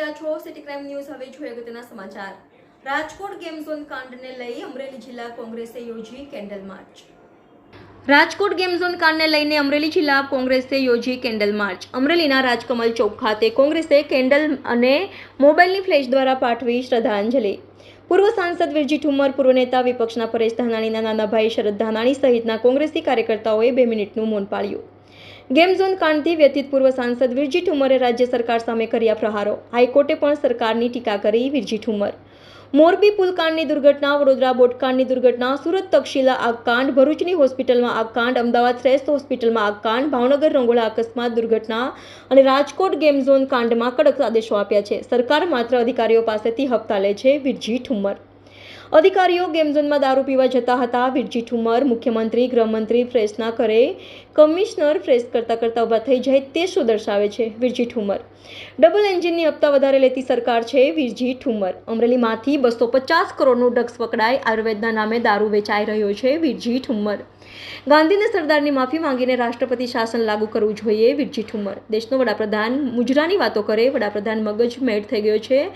રહ્યા છો, city crime news હવે જોઈએ અગત્યના સમાચાર. રાજકોટ ગેમ ઝોન કાંડને લઈ અમરેલી જિલ્લા કોંગ્રેસે યોજી candle march. Rajkot game zone કાંડને લઈને અમરેલી જિલ્લા કોંગ્રેસે યોજી કેન્ડલ માર્ચ. અમરેલીના રાજકમલ ચોક ખાતે કોંગ્રેસે કેન્ડલ અને મોબાઈલની ફ્લેશ દ્વારા પાઠવી શ્રદ્ધાંજલિ. પૂર્વ સાંસદ વિરજી ઠુમર પૂર્વ નેતા વિપક્ષના પરેશ ધાનાણીના નાના ભાઈ શરદ ધાનાણી સહિતના કોંગ્રેસી કાર્યકર્તાઓએ બે મિનિટનું મૌન પાળ્યું. ગેમ ઝોન કાંડથી વ્યથિત પૂર્વ સાંસદ વિરજી ઠુમરે રાજ્ય સરકાર સામે કર્યા પ્રહારો. હાઈકોર્ટે પણ સરકારની ટીકા કરી વિરજી ઠુમર. મોરબી પુલકાંડની દુર્ઘટના, વડોદરા બોટકાંડની દુર્ઘટના, સુરત તક્ષશિલા આગકાંડ ભરૂચની હોસ્પિટલમાં આગકાંડ અમદાવાદ શ્રેષ્ઠ હોસ્પિટલમાં આગકાંડ ભાવનગર રંગોળા અકસ્માત, દુર્ઘટના અને રાજકોટ ગેમ ઝોન કાંડમાં કડક આદેશો આપ્યા છે. સરકાર માત્ર અધિકારીઓ પાસેથી હપ્તા લે છે વિરજી ઠુમર. અધિકારીઓ ગેમ ઝોનમાં દારૂ પીવા જતા હતા. વિરજી ઠુમર, મુખ્યમંત્રી, ગૃહમંત્રી ફ્રેશના કરે કમિશનર ફ્રેશ કરતા કરતા ઊભા થઈ જાય તે શું દર્શાવે છે? વિરજી ઠુમર. ડબલ એન્જિનની હપ્તા વધારે લેતી સરકાર છે. વિરજી ઠુમર. અમરેલીમાંથી બસો પચાસ કરોડનું ડ્રગ્સ પકડાય. આયુર્વેદના નામે દારૂ વેચાઈ રહ્યો છે વિરજી ઠુમર. ગાંધીને સરદારની માફી માંગીને રાષ્ટ્રપતિ શાસન લાગુ કરવું જોઈએ વિરજી ઠુમર. દેશનો વડાપ્રધાન મુજરાની વાતો કરે. વડાપ્રધાન મગજ મેળ થઈ ગયો છે.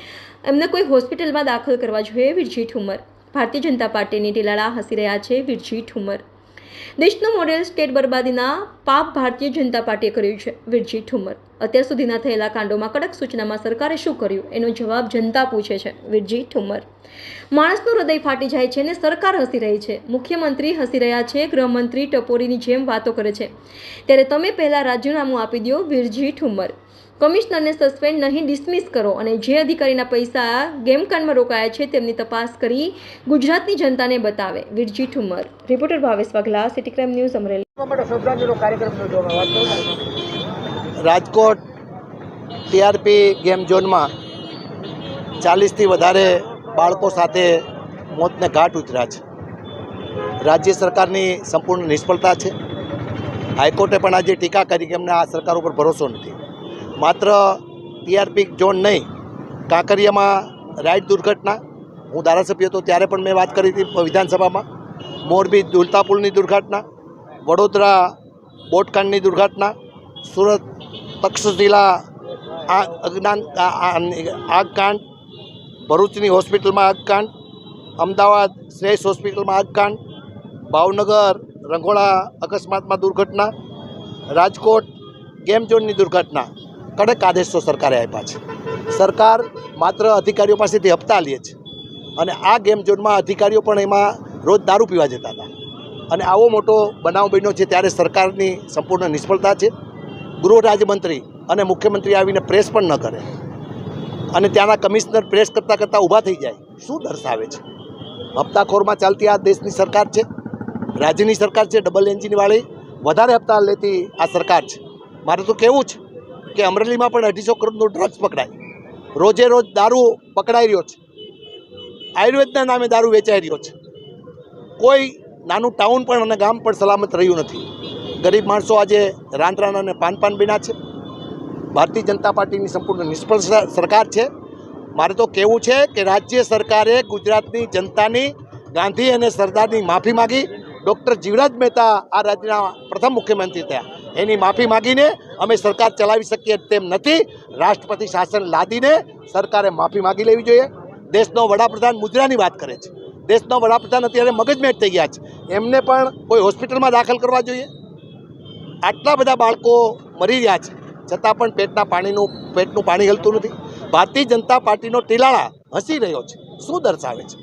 એમને કોઈ હોસ્પિટલમાં દાખલ કરવા જોઈએ વિરજી ઠુમર. ભારતીય જનતા પાર્ટીની ઢીલાળા હસી રહ્યા છે વિરજી ઠુમર. દેશનું મોડેલ સ્ટેટ બરબાદીના પાપ ભારતીય જનતા પાર્ટીએ કર્યું છે વિરજી ઠુમર. અત્યાર સુધીના થયેલા કાંડોમાં કડક સૂચનામાં સરકારે શું કર્યું એનો જવાબ જનતા પૂછે છે વિરજી ઠુમર. માણસનું હૃદય ફાટી જાય છે અને સરકાર હસી રહી છે. મુખ્યમંત્રી હસી રહ્યા છે, ગૃહમંત્રી ટપોરીની જેમ વાતો કરે છે. ત્યારે તમે પહેલાં રાજીનામું આપી દો વિરજી ઠુમર. કમિશનરને સસ્પેન્ડ નહીં ડિસમિસ કરો અને જે અધિકારીના પૈસા ગેમકાંડમાં રોકાયા છે તેમની તપાસ કરી ગુજરાતની જનતાને બતાવે. Virji Thummar reporter Bhavesh Vaghela city crime news Amreli. Rajkot TRP game ઝોનમાં ચાલીસથી વધારે બાળકો સાથે મોતને ઘાટ ઉતર્યા છે. રાજ્ય સરકારની સંપૂર્ણ નિષ્ફળતા છે. હાઈકોર્ટે પણ આજે ટીકા કરી કે એમને આ સરકાર ઉપર ભરોસો નથી. માત્ર ટીઆરપી ઝોન નહીં, કાંકરિયામાં રાઈડ દુર્ઘટના. હું ધારાસભ્ય હતો ત્યારે પણ મેં વાત કરી હતી વિધાનસભામાં. મોરબી દુલતા પુલની દુર્ઘટના, વડોદરા બોટકાંડની દુર્ઘટના, સુરત તક્ષશિલા અજ્ઞાન આગકાંડ, ભરૂચની હોસ્પિટલમાં આગકાંડ, અમદાવાદ શ્રેષ્ઠ હોસ્પિટલમાં આગકાંડ, ભાવનગર રંગોળા અકસ્માતમાં દુર્ઘટના, રાજકોટ ગેમ ઝોનની દુર્ઘટના. કડક આદેશો સરકારે આપ્યા છે. સરકાર માત્ર અધિકારીઓ પાસેથી હપ્તા લે છે. અને આ ગેમ ઝોનમાં અધિકારીઓ પણ એમાં રોજ દારૂ પીવા જતા હતા. અને આવો મોટો બનાવ બન્યો છે ત્યારે સરકારની સંપૂર્ણ નિષ્ફળતા છે. ગૃહ રાજ્યમંત્રી અને મુખ્યમંત્રી આવીને પ્રેસ પણ ન કરે. અને ત્યાંના કમિશનર પ્રેસ કરતાં કરતાં ઊભા થઈ જાય. શું દર્શાવે છે? હપ્તાખોરમાં ચાલતી આ દેશની સરકાર છે? રાજ્યની સરકાર છે? ડબલ એન્જિનવાળી વધારે હપ્તા લેતી આ સરકાર છે? મારે તો કહેવું છે? કે અમરેલીમાં પણ અઢીસો કરોડનું ડ્રગ્સ પકડાય. રોજે રોજ દારૂ પકડાઈ રહ્યો છે. આયુર્વેદના નામે દારૂ વેચાઈ રહ્યો છે. કોઈ નાનું ટાઉન પણ અને ગામ પણ સલામત રહ્યું નથી. ગરીબ માણસો આજે રાનરાન અને પાન પાન બીના છે. ભારતીય જનતા પાર્ટીની સંપૂર્ણ નિષ્ફળ સરકાર છે. મારે તો કહેવું છે કે રાજ્ય સરકારે ગુજરાતની જનતાની ગાંધી અને સરદારની માફી માગી. ડૉક્ટર જીવરાજ મહેતા આ રાજ્યના પ્રથમ મુખ્યમંત્રી થયા. એની માફી માગીને અમે સરકાર ચલાવી શકીએ તેમ નથી. રાષ્ટ્રપતિ શાસન લાદીને સરકારે માફી માગી લેવી જોઈએ. દેશનો વડાપ્રધાન મુદ્રાની વાત કરે છે. દેશનો વડાપ્રધાન અત્યારે મગજમેટ થઈ ગયા છે. એમને પણ કોઈ હોસ્પિટલમાં દાખલ કરવા જોઈએ? આટલા બધા બાળકો મરી રહ્યા છે. છતાં પણ પેટના પાણીનું, પેટનું પાણી હલતું નથી. ભારતીય જનતા પાર્ટીનો ટીલાળા હસી રહ્યો છે. શું દર્શાવે છે?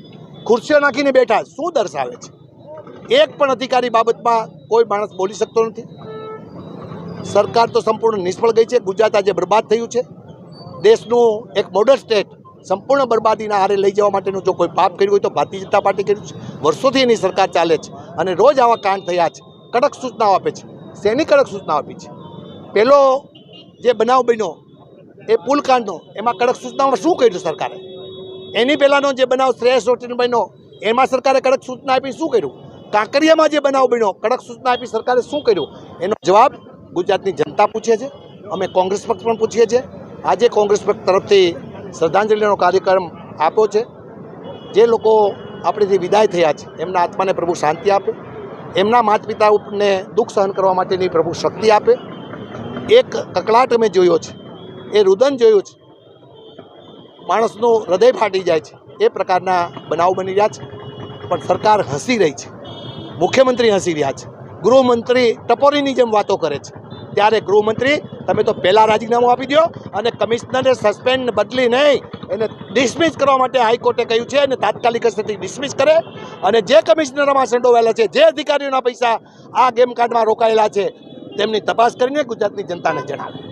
ખુરશીઓ નાખીને બેઠા શું દર્શાવે છે? એક પણ અધિકારી બાબતમાં કોઈ માણસ બોલી શકતો નથી. સરકાર તો સંપૂર્ણ નિષ્ફળ ગઈ છે. ગુજરાત આજે બરબાદ થયું છે. દેશનું એક મોડલ સ્ટેટ સંપૂર્ણ બરબાદીના હારે લઈ જવા માટેનું જો કોઈ પાપ કર્યું હોય તો ભારતીય જનતા પાર્ટી કર્યું છે. વર્ષોથી એની સરકાર ચાલે છે અને રોજ આવા કાંડ થયા છે. કડક સૂચનાઓ આપે છે. શેની કડક સૂચનાઓ આપી છે? પહેલો જે બનાવ બન્યો, એ પુલકાંડનો, એમાં કડક સૂચનાઓમાં શું કર્યું સરકારે? એની પહેલાંનો જે બનાવ શ્રેયસ હોટેલ બન્યો, એમાં સરકારે કડક સૂચના આપી, શું કર્યું? કાંકરિયામાં જે બનાવ બન્યો, કડક સૂચના આપી સરકારે શું કર્યું? એનો જવાબ ગુજરાતની જનતા પૂછે છે. અમે કોંગ્રેસ પક્ષ પણ પૂછીએ છીએ. આજે કોંગ્રેસ પક્ષ તરફથી શ્રદ્ધાંજલિનો કાર્યક્રમ આપ્યો છે. જે લોકો આપણેથી વિદાય થયા છે, એમના આત્માને પ્રભુ શાંતિ આપે. એમના માતા પિતાને દુઃખ સહન કરવા માટેની પ્રભુ શક્તિ આપે. એક કકળાટ અમે જોયો છે, એ રુદન જોયું છે. માણસનું હૃદય ફાટી જાય છે, એ પ્રકારના બનાવ બની રહ્યા છે. પણ સરકાર હસી રહી છે, મુખ્યમંત્રી હસી રહ્યા છે. ગૃહમંત્રી ટપોરીની જેમ વાતો કરે છે. ત્યારે ગૃહમંત્રી, તમે તો પહેલાં રાજીનામું આપી દો અને કમિશનરે સસ્પેન્ડ બદલી નહીં. એને ડિસમિસ કરવા માટે હાઈકોર્ટે કહ્યું છે અને તાત્કાલિક અસરથી ડિસમિસ કરે. અને જે કમિશનરમાં સંડોવાયેલા છે, જે અધિકારીઓના પૈસા આ ગેમ કાર્ડમાં રોકાયેલા છે, તેમની તપાસ કરીને ગુજરાતની જનતાને જણાવે.